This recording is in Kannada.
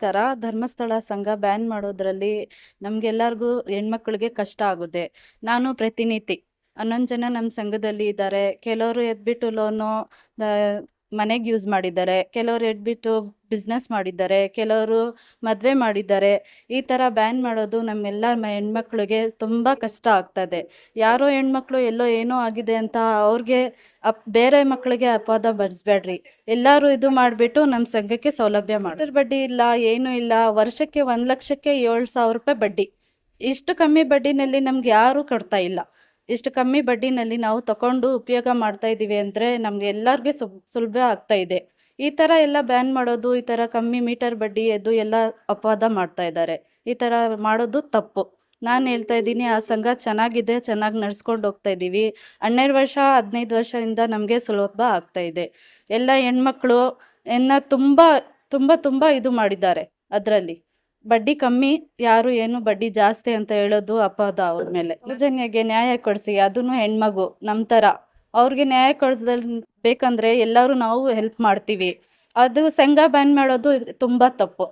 ನಮಸ್ಕಾರ ಧರ್ಮಸ್ಥಳ ಸಂಘ ಬ್ಯಾನ್ ಮಾಡೋದ್ರಲ್ಲಿ ನಮ್ಗೆಲ್ಲರಿಗೂ ಹೆಣ್ಮಕ್ಳಿಗೆ ಕಷ್ಟ ಆಗುತ್ತೆ. ನಾನು ಪ್ರತಿನಿಧಿ. ಹನ್ನೊಂದು ಜನ ನಮ್ಮ ಸಂಘದಲ್ಲಿ ಇದ್ದಾರೆ ಕೆಲವರು ಎದ್ಬಿಟ್ಟು ಲೋನು ಮನೆಗೆ ಯೂಸ್ ಮಾಡಿದ್ದಾರೆ. ಕೆಲವರು ಎದ್ಬಿಟ್ಟು ಬಿಸ್ನೆಸ್ ಮಾಡಿದ್ದಾರೆ. ಕೆಲವರು ಮದುವೆ ಮಾಡಿದ್ದಾರೆ. ಈ ಥರ ಬ್ಯಾನ್ ಮಾಡೋದು ನಮ್ಮೆಲ್ಲ ಹೆಣ್ಮಕ್ಳಿಗೆ ತುಂಬ ಕಷ್ಟ ಆಗ್ತದೆ. ಯಾರೋ ಹೆಣ್ಮಕ್ಳು ಎಲ್ಲೋ ಏನೋ ಆಗಿದೆ ಅಂತ ಅವ್ರಿಗೆ ಅಪ್, ಬೇರೆ ಮಕ್ಕಳಿಗೆ ಅಪವಾದ ಬಡಿಸ್ಬೇಡ್ರಿ. ಎಲ್ಲರೂ ಇದು ಮಾಡಿಬಿಟ್ಟು ನಮ್ಮ ಸಂಘಕ್ಕೆ ಸೌಲಭ್ಯ ಮಾಡಿ. ಇದ್ರ ಬಡ್ಡಿ ಇಲ್ಲ, ಏನೂ ಇಲ್ಲ. ವರ್ಷಕ್ಕೆ ಒಂದು ಲಕ್ಷಕ್ಕೆ ಏಳು ಸಾವಿರ ರೂಪಾಯಿ ಬಡ್ಡಿ. ಇಷ್ಟು ಕಮ್ಮಿ ಬಡ್ಡಿನಲ್ಲಿ ನಮ್ಗೆ ಯಾರೂ ಕೊಡ್ತಾ ಇಲ್ಲ. ಇಷ್ಟು ಕಮ್ಮಿ ಬಡ್ಡಿನಲ್ಲಿ ನಾವು ತಗೊಂಡು ಉಪಯೋಗ ಮಾಡ್ತಾ ಇದ್ದೀವಿ ಅಂದರೆ ನಮ್ಗೆ ಎಲ್ಲರಿಗೆ ಸುಲಭ ಆಗ್ತಾ ಇದೆ. ಈ ಥರ ಎಲ್ಲ ಬ್ಯಾನ್ ಮಾಡೋದು, ಈ ಥರ ಕಮ್ಮಿ ಮೀಟರ್ ಬಡ್ಡಿ ಎದ್ದು ಎಲ್ಲ ಅಪವಾದ ಮಾಡ್ತಾ ಇದ್ದಾರೆ. ಈ ಥರ ಮಾಡೋದು ತಪ್ಪು. ನಾನು ಹೇಳ್ತಾ ಇದ್ದೀನಿ, ಆ ಸಂಘ ಚೆನ್ನಾಗಿದೆ, ಚೆನ್ನಾಗಿ ನಡ್ಸ್ಕೊಂಡು ಹೋಗ್ತಾ ಇದ್ದೀವಿ. ಹನ್ನೆರಡು ವರ್ಷ, ಹದಿನೈದು ವರ್ಷದಿಂದ ನಮಗೆ ಸುಲಭ ಆಗ್ತಾ ಇದೆ. ಎಲ್ಲ ಹೆಣ್ಮಕ್ಳು ಎನ್ನ ತುಂಬ ತುಂಬ ತುಂಬ ಇದು ಮಾಡಿದ್ದಾರೆ ಅದರಲ್ಲಿ. ಬಡ್ಡಿ ಕಮ್ಮಿ ಯಾರು ಏನು ಬಡ್ಡಿ ಜಾಸ್ತಿ ಅಂತ ಹೇಳೋದು ಅಪವಾದ ಅವ್ರ ಮೇಲೆ. ಸೌಜನ್ಯಗೆ ನ್ಯಾಯ ಕೊಡಿಸಿ ಅದನ್ನು ಹೆಣ್ಮಗು ನಮ್ಮ ಥರ ಅವ್ರಿಗೆ ನ್ಯಾಯ ಕೊಡಿಸ್ದಲ್ ಬೇಕಂದ್ರೆ ಎಲ್ಲರೂ ನಾವು ಹೆಲ್ಪ್ ಮಾಡ್ತೀವಿ. ಅದು ಸಂಘ ಬ್ಯಾನ್ ಮಾಡೋದು ತುಂಬ ತಪ್ಪು.